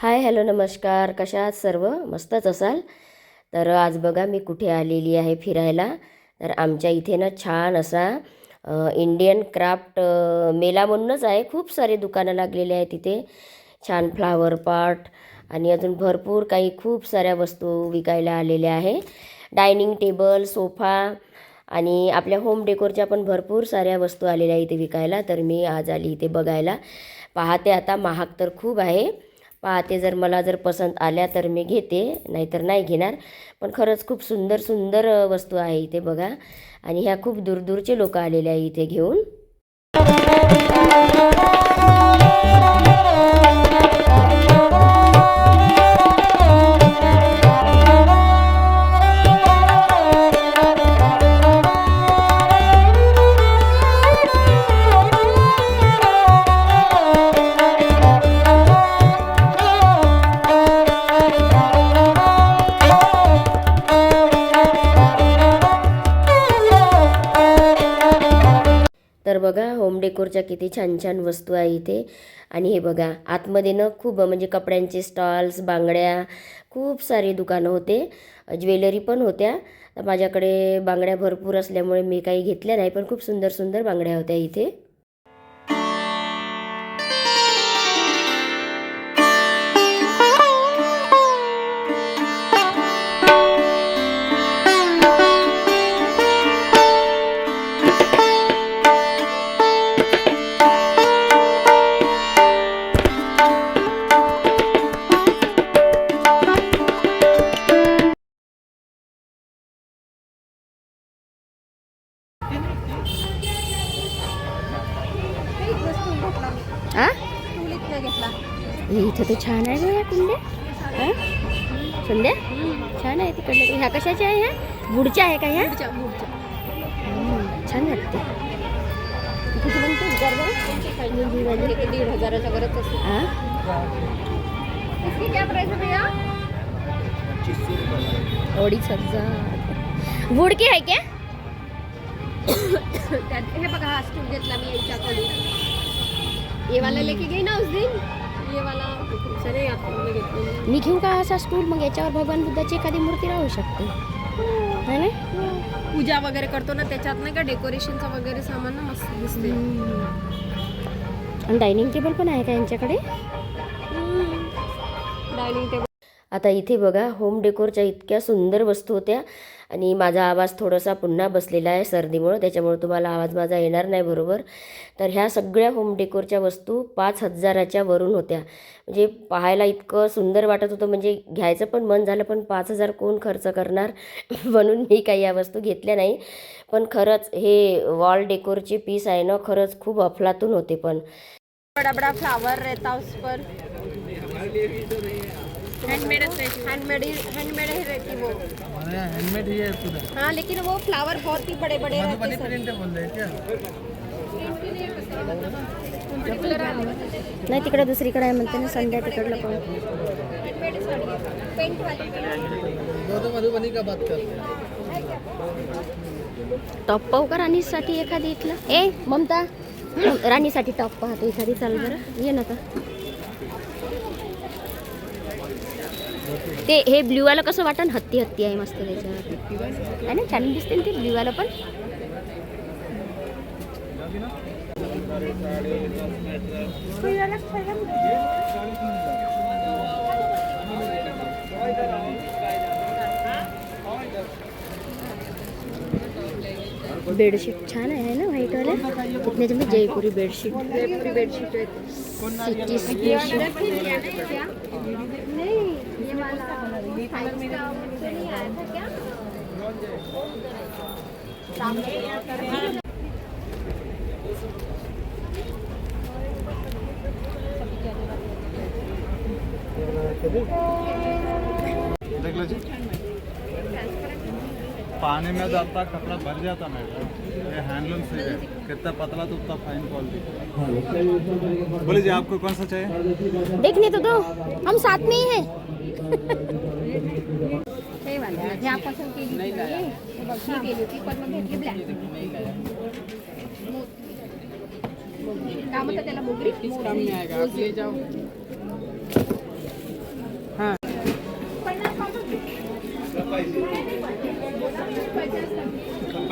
Hi hello नमस्कार. कशा आहात सर्व? मस्तच असाल? तर आज बघा मी कुठे आलेली आहे फिरायला. तर आमच्या इथे ना छान असा इंडियन क्राफ्ट मेला म्हणूनच आहे. खूप सारे दुकानं लागलेले आहेत तिथे छान फ्लावर पॉट आणि अजून भरपूर काही खूप साऱ्या वस्तू विकायला आलेल्या आहे. डायनिंग टेबल सोफा आणि आपल्या होम डेकोरच्या पण भरपूर साऱ्या वस्तू आलेल्या इथे विकायला. तर मी आज आली इथे बघायला. पाहते आता महाग तर खूप आहे. पाहते जर मला जर पसंत आल्या तर मी घेते नाहीतर नाही घेणार. पण खरंच खूप सुंदर सुंदर वस्तू आहे इथे बघा. आणि ह्या खूप दूरदूरचे लोक आलेले आहे इथे घेऊन. डेकोरच्या किती छान छान वस्तू आहे इथे. आणि हे बघा आतमध्ये ना खूप म्हणजे कपड्यांचे स्टॉल्स बांगड्या खूप सारे दुकानं होते. ज्वेलरी पण होत्या. माझ्याकडे बांगड्या भरपूर असल्यामुळे मी काही घेतल्या नाही पण खूप सुंदर सुंदर बांगड्या होत्या इथे. आ इथं तर छान आहे बघा कुंड्या हा? कुंड्या छान आहे तिकडल्या ह्या कशाच्या आहे ह्या बुडच्या आहे का ह्या हम्म, छान वाटते किती म्हणते विचार बरं. दीड हजाराच्या घरात असते आ? क्या प्राइस है भैया? अडीच हज़ार। बुडकी आहे क्या? हे बघा हा स्टूल घेतला मी यांच्याकडून ये वाला लेके गई ना उस दिन? ये वाला खूप सारे आपण घेतले मी घेऊ का असा स्टूल मग याच्यावर भगवान बुद्धाची एखादी मूर्ती राहू शकते है ना? पूजा वगैरे करतो ना त्याच्यात नाही का डेकोरेशनचं वगैरे सामान ना मस्त दिसते. आणि डायनिंग टेबल पण आहे का यांच्याकडे? डायनिंग टेबल आता इथे बघा होम डेकोरच्या इतक्या सुंदर वस्तू होत्या. आणि माझा आवाज थोडासा पुन्हा बसलेला आहे सर्दीमुळं त्याच्यामुळे तुम्हाला आवाज माझा येणार नाही बरोबर. तर ह्या सगळ्या होम डेकोरच्या वस्तू पाच हजाराच्या वरून होत्या. म्हणजे पाहायला इतकं सुंदर वाटत होतं म्हणजे घ्यायचं पण मन झालं पण पाच हजार कोण खर्च करणार? म्हणून मी काही या वस्तू घेतल्या नाही. पण खरंच हे वॉल डेकोरचे पीस आहे ना खरंच खूप अफलातून होते पण. बड़ा बड़ा फ्लावर रहता उस पर. हैंडमेड हैंडमेड हैंडमेड ही रहती वो. हैंडमेड ही है पूरा हाँ लेकिन वो फ्लावर बहुत ही बड़े बड़े रहते मधुबनी प्रिंट बोल रहे क्या? नाही तिकडे दुसरीकडे आहे म्हणते ना संध्या तिकडलं पण हैंडमेड साड़ी पेंट वाली वो तो मधुबनी का बात करते टॉप पाहू का राणीसाठी एखादी इथलं? ए ममता राणीसाठी टॉप पाहतो एखादी चाल बरं. ये ना आता. ते हे ब्ल्यूवालं कसं वाटन हत्ती हत्ती आहे मस्त त्याच्यावर आहे ना छान दिसते ना ते ब्ल्यूवालं पण बेडशीट छान आहे ना व्हाईटवाल्या कितन्याच्या मी जयपुरी बेडशीट. जयपुरी बेडशीट है सिटी स्पेशल नहीं पानी में डालता कपड़ा भर जाता मैडम ये हैंडलूम से है। कितना पतला तो उतना फाइन क्वालिटी बोलिए जी आपको कौन सा चाहिए? देखने तो दो। हम साथ में ही हैं। हे वाला हे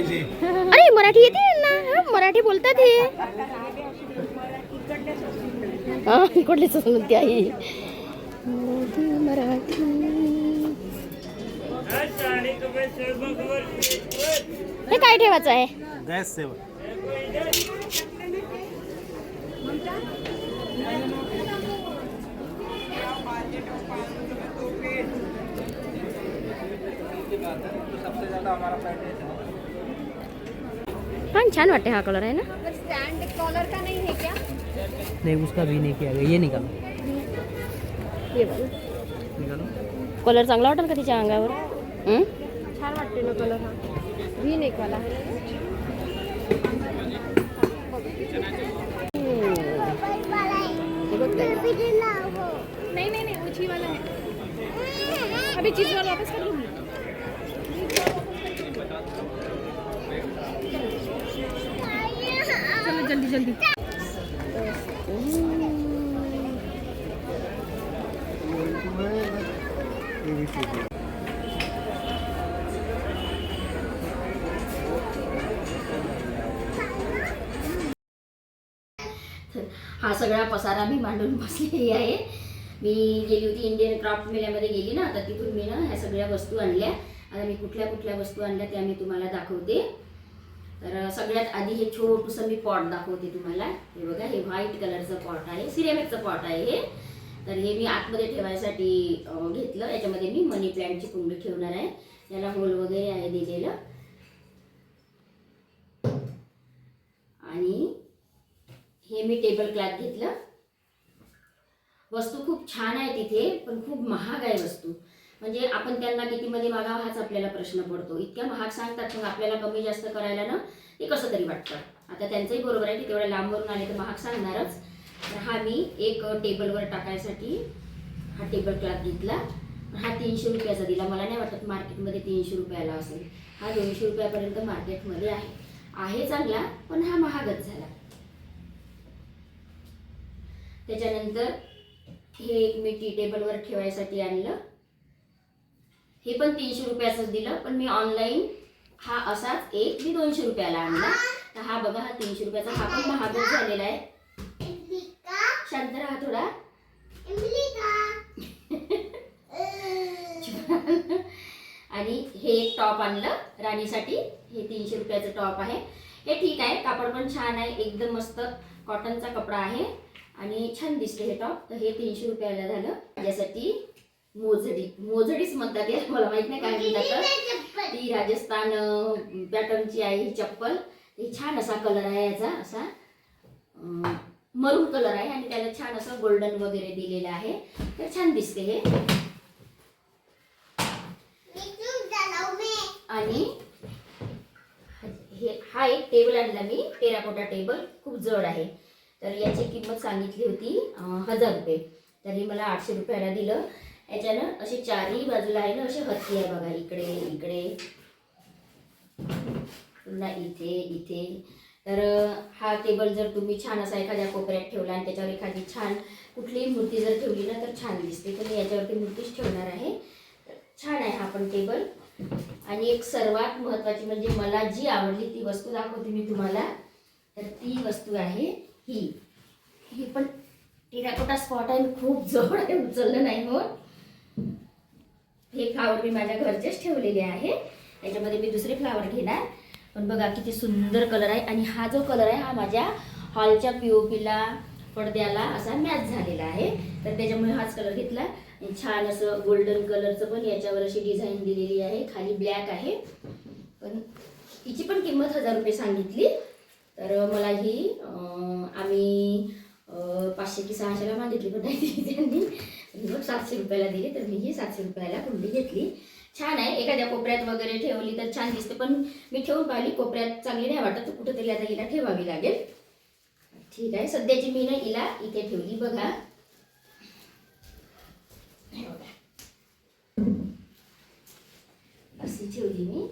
पाहिजे. अरे मराठी येते ना मराठी बोलतात हे. हा इकडलीच म्हणते आई. मराठी. हे काय ठेवायचं आहे? गैस सेवा. हा छान वाटते हा कलर आहे ना स्टैंड कॉलर का नहीं है क्या नहीं उसका भी नहीं किया गया ये निकालो। हे बघ. निकालो। कलर चांगला वाटेल का तिच्या अंगावर? हं? छान वाटते ना कलर हा. व्ही नेक वाला. नहीं नहीं नहीं वो ची वाला है अभी चीज़ वाला वापस कर लूँगी जल्दी जल्दी हा सगळा पसारा मी मांडून बसलेली आहे. मी गेली होती इंडियन क्राफ्ट मेल्यामध्ये गेली ना तर तिथून मी ना ह्या सगळ्या वस्तू आणल्या. आता मी कुठल्या कुठल्या वस्तू आणल्या त्या मी तुम्हाला दाखवते. तर सगळ्यात आधी हे छोटूसं मी पॉट दाखवते तुम्हाला. हे बघा हे व्हाईट कलरचं पॉट आहे सिरेमिकचं पॉट आहे हे. तर हे मी आतमध्ये ठेवायसाठी घेतलं. याच्यामध्ये मी मनी प्लॅन्टची कुंडी ठेवणार आहे. याला होल वगैरे आहे दिलेलं. आणि हे मी टेबल क्लॉथ घेतलं. वस्तू खूप छान आहे तिथे पण खूप महाग आहे वस्तू. म्हणजे आपण त्यांना कितीमध्ये मागावं हाच आपल्याला प्रश्न पडतो. इतक्या महाग सांगतात मग आपल्याला कमी जास्त करायला ना ते कसं तरी वाटतं. आता त्यांचंही बरोबर आहे की तेवढ्या लांबवरून आले तर महाग सांगणारच. तर हा मी एक टेबलवर टाकायसाठी हा टेबल क्लॉथ घेतला. हा तीनशे रुपयाचा दिला. मला नाही वाटत मार्केटमध्ये तीनशे रुपयाला असेल. हा दोनशे रुपयापर्यंत मार्केटमध्ये आहे. आहे चांगला पण हा महागच झाला. त्याच्यानंतर हे एक मी टी टेबलवर ठेवायसाठी आणलं. हे पण तीनशे रुपयाचंच दिलं पण मी ऑनलाईन हा असाच एक मी दोनशे रुपयाला आणला. तर हा बघा हा तीनशे रुपयाचा हा पण महागच झालेला आहे. शांत राहा थोडा. आणि हे एक टॉप आणलं राणीसाठी. हे तीनशे रुपयाचं टॉप आहे. हे ठीक आहे कापड पण छान आहे एकदम मस्त कॉटनचा कपडा आहे. आणि छान दिसते हे टॉप तर हे तीनशे रुपयाला झालं. माझ्यासाठी मोजडी मोजडीच म्हणतात याला मला माहीत नाही काय म्हणतात. ती राजस्थान पॅटर्नची आहे ही चप्पल. हे छान असा कलर आहे याचा असा. मरून कलर आहे आणि त्याला छान असं गोल्डन वगैरे दिलेलं आहे. तर छान दिसते हे. आणि हे हा एक टेबल आणला मी टेराकोटा टेबल खूप जड आहे. तर याची किंमत सांगितली होती हजार रुपये. तर हे मला आठशे रुपयाला दिलं. याच्यानं असे चारही बाजूला आहे ना असे हत्ती आहे बघा इकडे इकडे. पुन्हा इथे इथे. तर हा टेबल जर तुम्ही छान असा एखाद्या कोपऱ्यात ठेवला आणि त्याच्यावर एखादी छान कुठलीही मूर्ती जर ठेवली ना तर छान दिसते. तर मी याच्यावरती मूर्तीच ठेवणार आहे. छान आहे हा पण टेबल आणि एक सर्वात महत्त्वाची म्हणजे मला जी आवडली ती वस्तू दाखवते मी तुम्हाला. तर ती वस्तू आहे ही. ही पण टेराकोटा स्पॉट आहे. खूप जवळ आहे उचललं नाही हो. हे फ्लावर मी माझ्या घरचेच ठेवलेले आहे. याच्यामध्ये मी दुसरे फ्लावर घेणार. पण बघा किती सुंदर कलर आहे. आणि हा जो कलर आहे हा माझ्या हॉलच्या पी ओ पीला पडद्याला असा मॅच झालेला आहे. तर त्याच्यामुळे हाच कलर घेतला. छान असं गोल्डन कलरचं पण याच्यावर अशी डिझाईन दिलेली आहे. खाली ब्लॅक आहे. पण हिची पण किंमत हजार रुपये सांगितली. तर मला ही आम्ही पाचशे की सहाशेला मागितली पण नाही दिली त्यांनी. मग सातशे रुपयाला दिली तर मी ही सातशे रुपयाला कुंडी घेतली. छान आहे एखाद्या कोपऱ्यात वगैरे ठेवली तर छान दिसते पण मी ठेवून पाहिली कोपऱ्यात चांगली नाही वाटत तर कुठेतरी आता हिला ठेवावी लागेल. ठीक आहे सध्याची मी ना हिला इथे ठेवली बघा. हे बघा. अशी ठेवली मी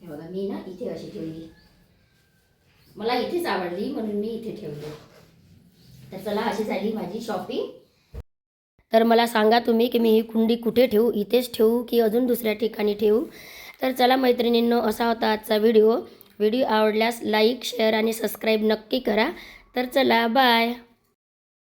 हे बघा मी ना इथे अशी ठेवली. मला इथेच आवडली म्हणून मी इथे ठेवली. तर चला अशी झाली माझी शॉपिंग तर मला सांगा तुम्ही की मी ही कुंडी कुठे ठेवू? इथेच ठेवू की अजून दुसऱ्या ठिकाणी ठेवू? तर चला मैत्रिणींनो असा होता आजचा व्हिडिओ व्हिडिओ आवडल्यास लाईक शेअर आणि सबस्क्राईब नक्की करा. तर चला बाय